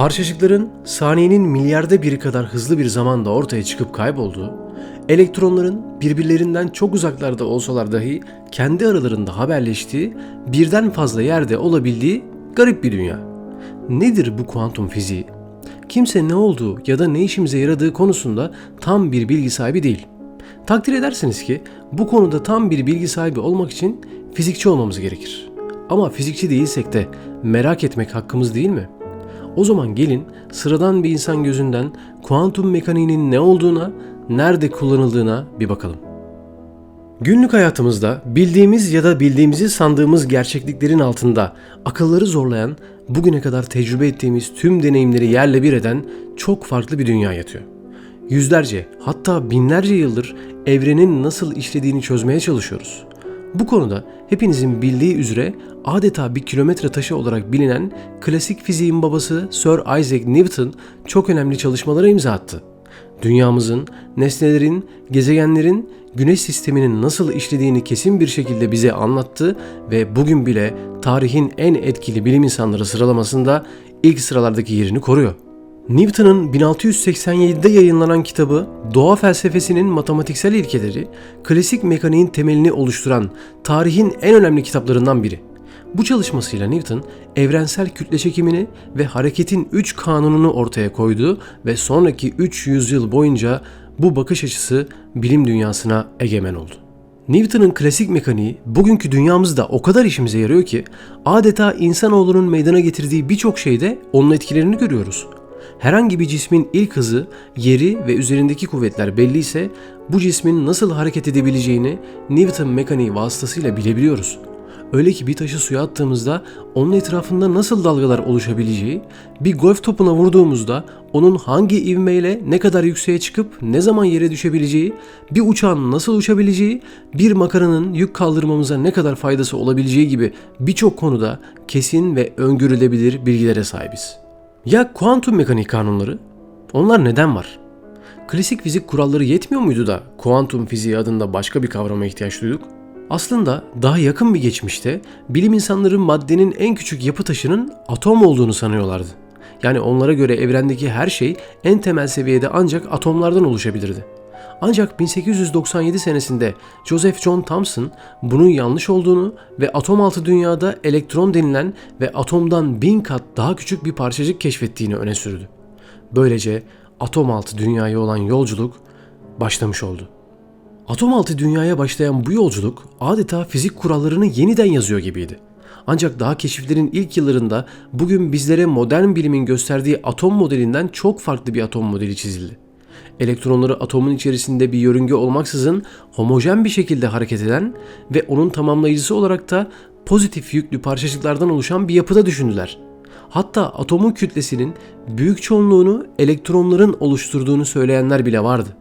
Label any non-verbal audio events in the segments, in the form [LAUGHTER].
Parçacıkların saniyenin milyarda biri kadar hızlı bir zamanda ortaya çıkıp kaybolduğu, elektronların birbirlerinden çok uzaklarda olsalar dahi kendi aralarında haberleştiği, birden fazla yerde olabildiği garip bir dünya. Nedir bu kuantum fiziği? Kimse ne olduğu ya da ne işimize yaradığı konusunda tam bir bilgi sahibi değil. Takdir edersiniz ki bu konuda tam bir bilgi sahibi olmak için fizikçi olmamız gerekir. Ama fizikçi değilsek de merak etmek hakkımız değil mi? O zaman gelin sıradan bir insan gözünden kuantum mekaniğinin ne olduğuna, nerede kullanıldığına bir bakalım. Günlük hayatımızda bildiğimiz ya da bildiğimizi sandığımız gerçekliklerin altında akılları zorlayan, bugüne kadar tecrübe ettiğimiz tüm deneyimleri yerle bir eden çok farklı bir dünya yatıyor. Yüzlerce hatta binlerce yıldır evrenin nasıl işlediğini çözmeye çalışıyoruz. Bu konuda hepinizin bildiği üzere adeta bir kilometre taşı olarak bilinen klasik fiziğin babası Sir Isaac Newton çok önemli çalışmalara imza attı. Dünyamızın, nesnelerin, gezegenlerin, güneş sisteminin nasıl işlediğini kesin bir şekilde bize anlattı ve bugün bile tarihin en etkili bilim insanları sıralamasında ilk sıralardaki yerini koruyor. Newton'un 1687'de yayınlanan kitabı Doğa Felsefesinin Matematiksel İlkeleri, klasik mekaniğin temelini oluşturan tarihin en önemli kitaplarından biri. Bu çalışmasıyla Newton evrensel kütle çekimini ve hareketin 3 kanununu ortaya koydu ve sonraki 3 yüzyıl boyunca bu bakış açısı bilim dünyasına egemen oldu. Newton'un klasik mekaniği bugünkü dünyamızda o kadar işimize yarıyor ki adeta insanoğlunun meydana getirdiği birçok şeyde onun etkilerini görüyoruz. Herhangi bir cismin ilk hızı, yeri ve üzerindeki kuvvetler belli ise bu cismin nasıl hareket edebileceğini Newton mekaniği vasıtasıyla bilebiliyoruz. Öyle ki bir taşı suya attığımızda onun etrafında nasıl dalgalar oluşabileceği, bir golf topuna vurduğumuzda onun hangi ivmeyle ne kadar yükseğe çıkıp ne zaman yere düşebileceği, bir uçağın nasıl uçabileceği, bir makaranın yük kaldırmamıza ne kadar faydası olabileceği gibi birçok konuda kesin ve öngörülebilir bilgilere sahibiz. Ya kuantum mekanik kanunları? Onlar neden var? Klasik fizik kuralları yetmiyor muydu da kuantum fiziği adında başka bir kavrama ihtiyaç duyduk? Aslında daha yakın bir geçmişte bilim insanları maddenin en küçük yapı taşının atom olduğunu sanıyorlardı. Yani onlara göre evrendeki her şey en temel seviyede ancak atomlardan oluşabilirdi. Ancak 1897 senesinde Joseph John Thomson bunun yanlış olduğunu ve atom altı dünyada elektron denilen ve atomdan bin kat daha küçük bir parçacık keşfettiğini öne sürdü. Böylece atom altı dünyaya olan yolculuk başlamış oldu. Atom altı dünyaya başlayan bu yolculuk adeta fizik kurallarını yeniden yazıyor gibiydi. Ancak daha keşiflerin ilk yıllarında bugün bizlere modern bilimin gösterdiği atom modelinden çok farklı bir atom modeli çizildi. Elektronları atomun içerisinde bir yörünge olmaksızın homojen bir şekilde hareket eden ve onun tamamlayıcısı olarak da pozitif yüklü parçacıklardan oluşan bir yapıda düşündüler. Hatta atomun kütlesinin büyük çoğunluğunu elektronların oluşturduğunu söyleyenler bile vardı.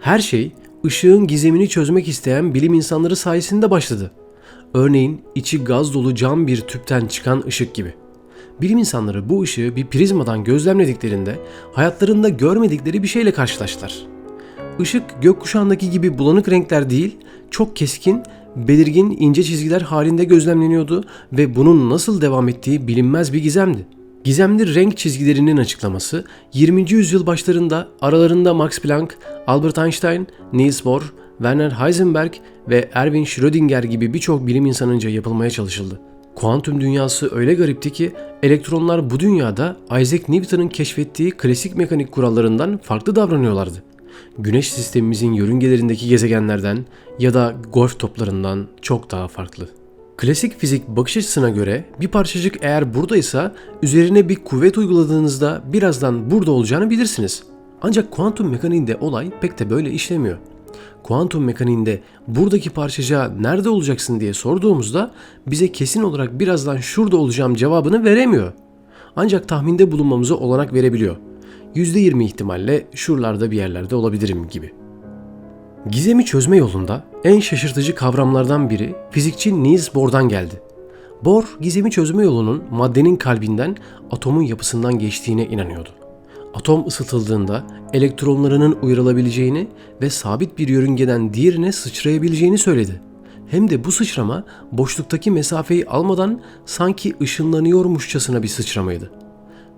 Her şey ışığın gizemini çözmek isteyen bilim insanları sayesinde başladı. Örneğin içi gaz dolu cam bir tüpten çıkan ışık gibi. Bilim insanları bu ışığı bir prizmadan gözlemlediklerinde hayatlarında görmedikleri bir şeyle karşılaştılar. Işık gökkuşağındaki gibi bulanık renkler değil, çok keskin, belirgin ince çizgiler halinde gözlemleniyordu ve bunun nasıl devam ettiği bilinmez bir gizemdi. Gizemli renk çizgilerinin açıklaması 20. yüzyıl başlarında aralarında Max Planck, Albert Einstein, Niels Bohr, Werner Heisenberg ve Erwin Schrödinger gibi birçok bilim insanınca yapılmaya çalışıldı. Kuantum dünyası öyle garipti ki elektronlar bu dünyada Isaac Newton'un keşfettiği klasik mekanik kurallarından farklı davranıyorlardı. Güneş sistemimizin yörüngelerindeki gezegenlerden ya da golf toplarından çok daha farklı. Klasik fizik bakış açısına göre bir parçacık eğer buradaysa üzerine bir kuvvet uyguladığınızda birazdan burada olacağını bilirsiniz. Ancak kuantum mekaniğinde olay pek de böyle işlemiyor. Kuantum mekaniğinde buradaki parçacığa nerede olacaksın diye sorduğumuzda bize kesin olarak birazdan şurada olacağım cevabını veremiyor. Ancak tahminde bulunmamıza olanak verebiliyor. %20 ihtimalle şuralarda bir yerlerde olabilirim gibi. Gizemi çözme yolunda en şaşırtıcı kavramlardan biri fizikçi Niels Bohr'dan geldi. Bohr, gizemi çözme yolunun maddenin kalbinden atomun yapısından geçtiğine inanıyordu. Atom ısıtıldığında elektronlarının uyarılabileceğini ve sabit bir yörüngeden diğerine sıçrayabileceğini söyledi. Hem de bu sıçrama boşluktaki mesafeyi almadan sanki ışınlanıyormuşçasına bir sıçramaydı.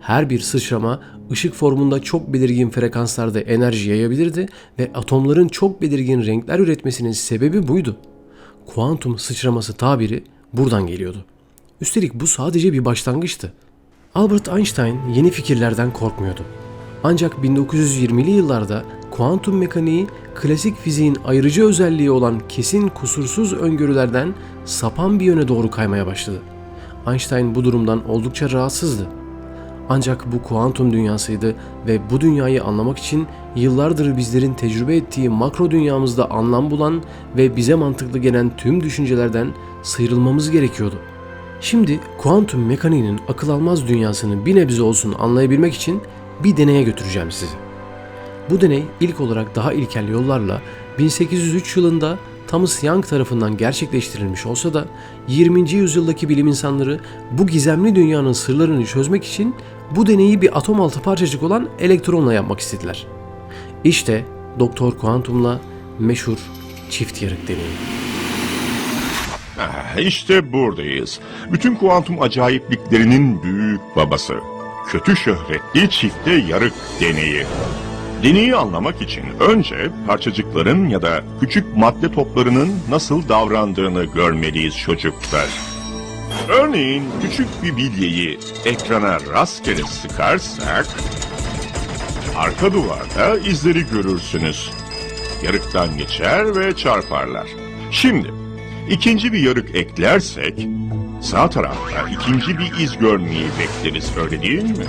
Her bir sıçrama ışık formunda çok belirgin frekanslarda enerji yayabilirdi ve atomların çok belirgin renkler üretmesinin sebebi buydu. Kuantum sıçraması tabiri buradan geliyordu. Üstelik bu sadece bir başlangıçtı. Albert Einstein yeni fikirlerden korkmuyordu. Ancak 1920'li yıllarda kuantum mekaniği klasik fiziğin ayırıcı özelliği olan kesin kusursuz öngörülerden sapan bir yöne doğru kaymaya başladı. Einstein bu durumdan oldukça rahatsızdı. Ancak bu kuantum dünyasıydı ve bu dünyayı anlamak için yıllardır bizlerin tecrübe ettiği makro dünyamızda anlam bulan ve bize mantıklı gelen tüm düşüncelerden sıyrılmamız gerekiyordu. Şimdi kuantum mekaniğinin akıl almaz dünyasını bir nebze olsun anlayabilmek için bir deneye götüreceğim sizi. Bu deney ilk olarak daha ilkel yollarla 1803 yılında Thomas Young tarafından gerçekleştirilmiş olsa da 20. yüzyıldaki bilim insanları bu gizemli dünyanın sırlarını çözmek için bu deneyi bir atom altı parçacık olan elektronla yapmak istediler. İşte Doktor Kuantum'la meşhur çift yarık deneyi. Ah, İşte buradayız. Bütün kuantum acayipliklerinin büyük babası. Kötü şöhretli çifte yarık deneyi. Deneyi anlamak için önce parçacıkların ya da küçük madde toplarının nasıl davrandığını görmeliyiz çocuklar. Örneğin küçük bir bilyeyi ekrana rastgele sıkarsak arka duvarda izleri görürsünüz. Yarıktan geçer ve çarparlar. Şimdi ikinci bir yarık eklersek sağ tarafta ikinci bir iz görmeyi bekleriz öyle değil mi?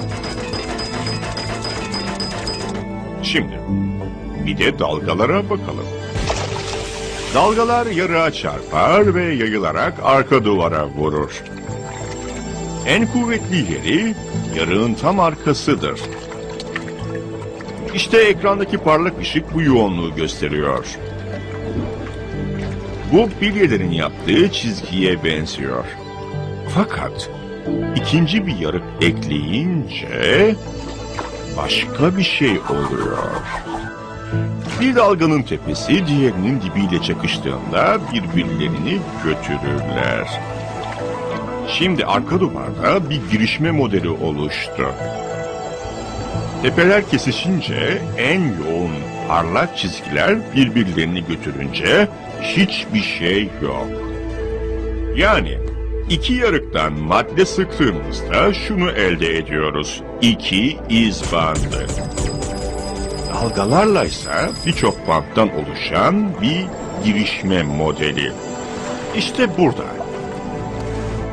Şimdi bir de dalgalara bakalım. Dalgalar yarığa çarpar ve yayılarak arka duvara vurur. En kuvvetli yeri yarığın tam arkasıdır. İşte ekrandaki parlak ışık bu yoğunluğu gösteriyor. Bu bilyelerin yaptığı çizgiye benziyor. Fakat ikinci bir yarık ekleyince başka bir şey oluyor. Bir dalganın tepesi diğerinin dibiyle çakıştığında birbirlerini götürürler. Şimdi arka duvarda bir girişme modeli oluştu. Tepeler kesişince en yoğun parlak çizgiler birbirlerini götürünce hiçbir şey yok. Yani iki yarıktan madde sıktığımızda şunu elde ediyoruz. İki iz bandı. Dalgalarla ise birçok banttan oluşan bir girişme modeli. İşte burada.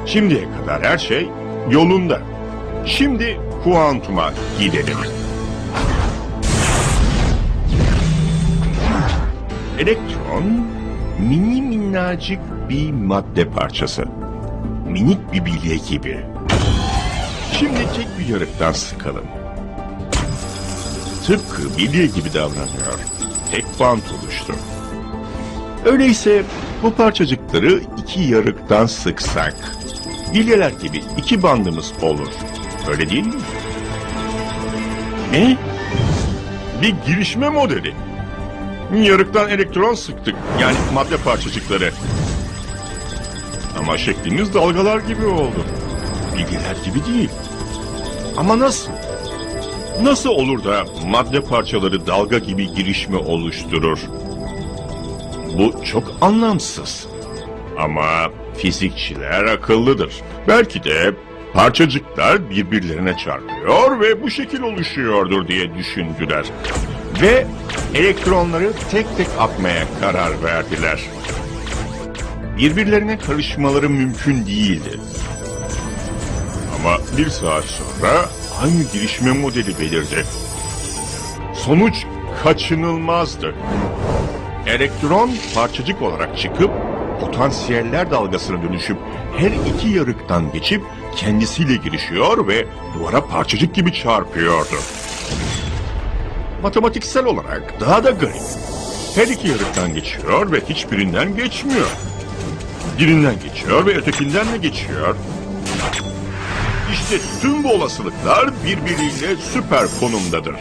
Şimdiye kadar her şey yolunda. Şimdi kuantuma gidelim. Elektron mini minnacık bir madde parçası. Minik bir bilye gibi. Şimdi tek bir yarıktan sıkalım. Tıpkı bilye gibi davranıyor. Tek bant oluştu. Öyleyse bu parçacıkları iki yarıktan sıksak, bilyeler gibi iki bandımız olur. Öyle değil mi? Ne? Bir girişme modeli. Yarıktan elektron sıktık. Yani madde parçacıkları. Ama şeklimiz dalgalar gibi oldu. Bilgiler gibi değil. Ama nasıl? Nasıl olur da madde parçaları dalga gibi girişme oluşturur? Bu çok anlamsız. Ama fizikçiler akıllıdır. Belki de parçacıklar birbirlerine çarpıyor ve bu şekil oluşuyordur diye düşündüler. Ve elektronları tek tek atmaya karar verdiler. Birbirlerine karışmaları mümkün değildi. Ama bir saat sonra aynı girişme modeli belirdi. Sonuç kaçınılmazdı. Elektron parçacık olarak çıkıp potansiyeller dalgasına dönüşüp her iki yarıktan geçip kendisiyle girişiyor ve duvara parçacık gibi çarpıyordu. Matematiksel olarak daha da garip. Her iki yarıktan geçiyor ve hiçbirinden geçmiyor. Birinden geçiyor ve ötekinden de geçiyor. İşte tüm bu olasılıklar birbiriyle süper konumdadır.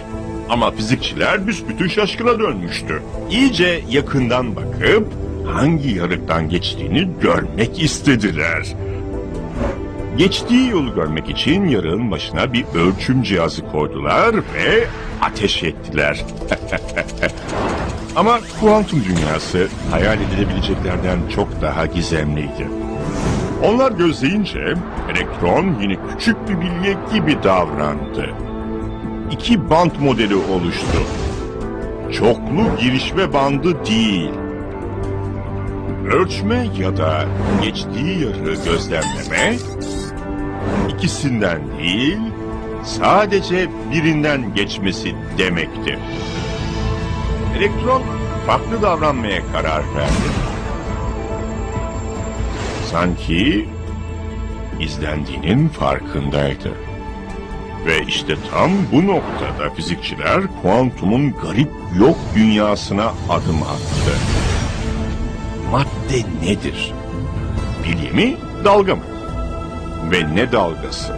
Ama fizikçiler büsbütün şaşkına dönmüştü. İyice yakından bakıp hangi yarıktan geçtiğini görmek istediler. Geçtiği yolu görmek için yarığın başına bir ölçüm cihazı koydular ve ateş ettiler. [LAUGHS] Ama kuantum dünyası hayal edilebileceklerden çok daha gizemliydi. Onlar gözleyince elektron yine küçük bir bilye gibi davrandı. İki bant modeli oluştu. Çoklu girişme bandı değil. Ölçme ya da geçtiği yarı gözlemleme ikisinden değil, sadece birinden geçmesi demektir. Elektron farklı davranmaya karar verdi. Sanki izlendiğinin farkındaydı. Ve işte tam bu noktada fizikçiler kuantumun garip yok dünyasına adım attı. Madde nedir? Bilye mi, dalga mı? Ve ne dalgası?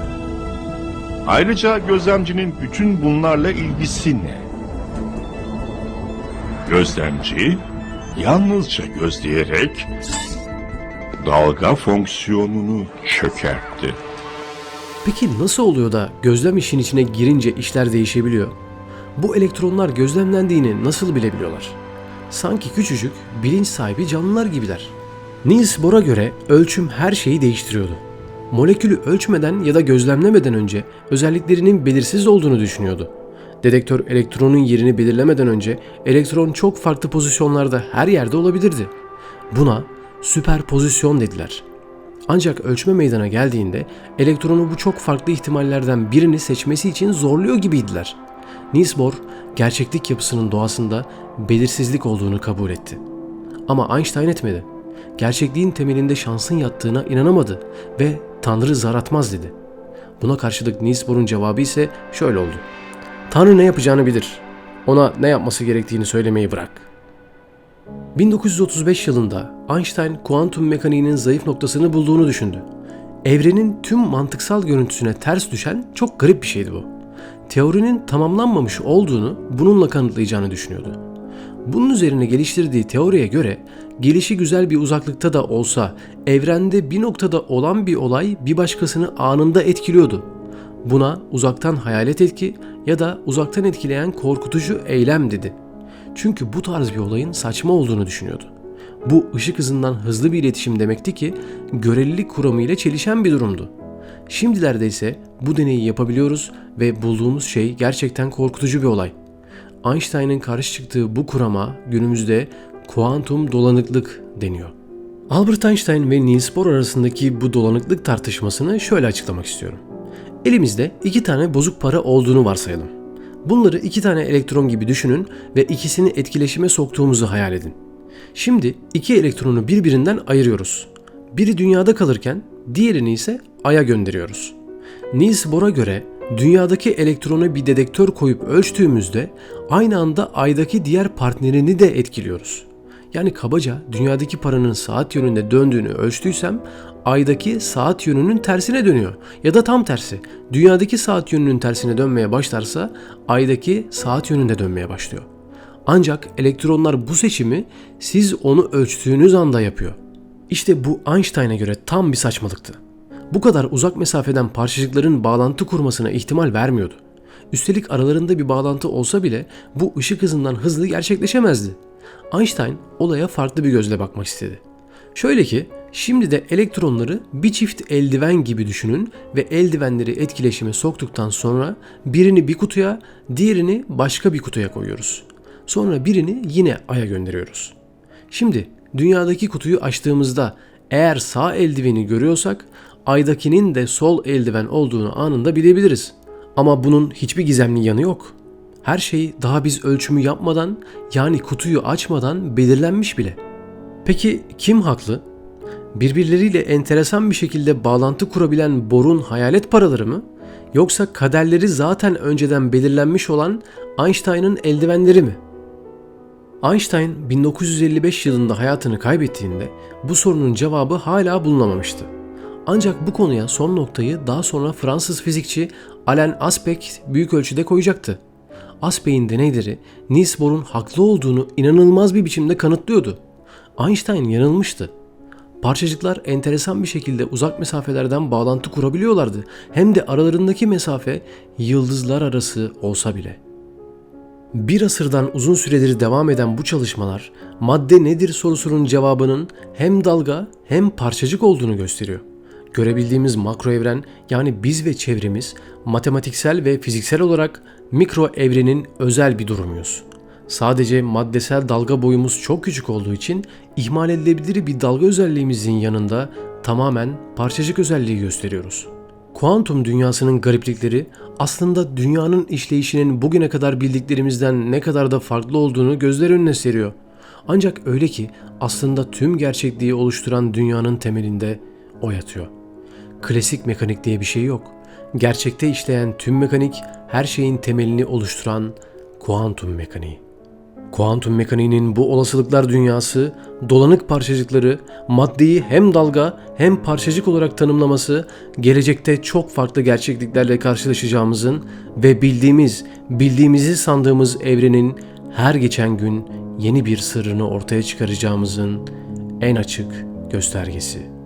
Ayrıca gözlemcinin bütün bunlarla ilgisi ne? Gözlemci yalnızca gözleyerek dalga fonksiyonunu çökertti. Peki nasıl oluyor da gözlem işin içine girince işler değişebiliyor? Bu elektronlar gözlemlendiğini nasıl bilebiliyorlar? Sanki küçücük, bilinç sahibi canlılar gibiler. Niels Bohr'a göre ölçüm her şeyi değiştiriyordu. Molekülü ölçmeden ya da gözlemlemeden önce özelliklerinin belirsiz olduğunu düşünüyordu. Dedektör elektronun yerini belirlemeden önce elektron çok farklı pozisyonlarda her yerde olabilirdi. Buna süperpozisyon dediler. Ancak ölçme meydana geldiğinde elektronu bu çok farklı ihtimallerden birini seçmesi için zorluyor gibiydiler. Niels Bohr gerçeklik yapısının doğasında belirsizlik olduğunu kabul etti. Ama Einstein etmedi. Gerçekliğin temelinde şansın yattığına inanamadı ve Tanrı zar atmaz dedi. Buna karşılık Niels Bohr'un cevabı ise şöyle oldu. Tanrı ne yapacağını bilir. Ona ne yapması gerektiğini söylemeyi bırak. 1935 yılında Einstein kuantum mekaniğinin zayıf noktasını bulduğunu düşündü. Evrenin tüm mantıksal görüntüsüne ters düşen çok garip bir şeydi bu. Teorinin tamamlanmamış olduğunu bununla kanıtlayacağını düşünüyordu. Bunun üzerine geliştirdiği teoriye göre gelişi güzel bir uzaklıkta da olsa evrende bir noktada olan bir olay bir başkasını anında etkiliyordu. Buna uzaktan hayalet etki ya da uzaktan etkileyen korkutucu eylem dedi. Çünkü bu tarz bir olayın saçma olduğunu düşünüyordu. Bu ışık hızından hızlı bir iletişim demekti ki görelilik kuramı ile çelişen bir durumdu. Şimdilerde ise bu deneyi yapabiliyoruz ve bulduğumuz şey gerçekten korkutucu bir olay. Einstein'ın karşı çıktığı bu kurama günümüzde kuantum dolanıklık deniyor. Albert Einstein ve Niels Bohr arasındaki bu dolanıklık tartışmasını şöyle açıklamak istiyorum. Elimizde iki tane bozuk para olduğunu varsayalım. Bunları iki tane elektron gibi düşünün ve ikisini etkileşime soktuğumuzu hayal edin. Şimdi iki elektronu birbirinden ayırıyoruz. Biri dünyada kalırken diğerini ise Ay'a gönderiyoruz. Niels Bohr'a göre dünyadaki elektronu bir dedektör koyup ölçtüğümüzde aynı anda Ay'daki diğer partnerini de etkiliyoruz. Yani kabaca dünyadaki paranın saat yönünde döndüğünü ölçtüysem aydaki saat yönünün tersine dönüyor. Ya da tam tersi. Dünyadaki saat yönünün tersine dönmeye başlarsa aydaki saat yönünde dönmeye başlıyor. Ancak elektronlar bu seçimi siz onu ölçtüğünüz anda yapıyor. İşte bu Einstein'a göre tam bir saçmalıktı. Bu kadar uzak mesafeden parçacıkların bağlantı kurmasına ihtimal vermiyordu. Üstelik aralarında bir bağlantı olsa bile bu ışık hızından hızlı gerçekleşemezdi. Einstein olaya farklı bir gözle bakmak istedi. Şöyle ki şimdi de elektronları bir çift eldiven gibi düşünün ve eldivenleri etkileşime soktuktan sonra birini bir kutuya, diğerini başka bir kutuya koyuyoruz. Sonra birini yine aya gönderiyoruz. Şimdi dünyadaki kutuyu açtığımızda eğer sağ eldiveni görüyorsak aydakinin de sol eldiven olduğunu anında bilebiliriz. Ama bunun hiçbir gizemli yanı yok. Her şey daha biz ölçümü yapmadan yani kutuyu açmadan belirlenmiş bile. Peki kim haklı? Birbirleriyle enteresan bir şekilde bağlantı kurabilen borun hayalet paraları mı? Yoksa kaderleri zaten önceden belirlenmiş olan Einstein'ın eldivenleri mi? Einstein 1955 yılında hayatını kaybettiğinde bu sorunun cevabı hala bulunamamıştı. Ancak bu konuya son noktayı daha sonra Fransız fizikçi Alain Aspect büyük ölçüde koyacaktı. Aspect'in deneyleri Niels Bohr'un haklı olduğunu inanılmaz bir biçimde kanıtlıyordu. Einstein yanılmıştı. Parçacıklar enteresan bir şekilde uzak mesafelerden bağlantı kurabiliyorlardı. Hem de aralarındaki mesafe yıldızlar arası olsa bile. Bir asırdan uzun süredir devam eden bu çalışmalar madde nedir sorusunun cevabının hem dalga hem parçacık olduğunu gösteriyor. Görebildiğimiz makro evren yani biz ve çevremiz matematiksel ve fiziksel olarak mikro evrenin özel bir durumuyuz. Sadece maddesel dalga boyumuz çok küçük olduğu için ihmal edilebilir bir dalga özelliğimizin yanında tamamen parçacık özelliği gösteriyoruz. Kuantum dünyasının gariplikleri aslında dünyanın işleyişinin bugüne kadar bildiklerimizden ne kadar da farklı olduğunu gözler önüne seriyor. Ancak öyle ki aslında tüm gerçekliği oluşturan dünyanın temelinde o yatıyor. Klasik mekanik diye bir şey yok. Gerçekte işleyen tüm mekanik her şeyin temelini oluşturan kuantum mekaniği. Kuantum mekaniğinin bu olasılıklar dünyası, dolanık parçacıkları, maddeyi hem dalga hem parçacık olarak tanımlaması, gelecekte çok farklı gerçekliklerle karşılaşacağımızın ve bildiğimiz, bildiğimizi sandığımız evrenin her geçen gün yeni bir sırrını ortaya çıkaracağımızın en açık göstergesi.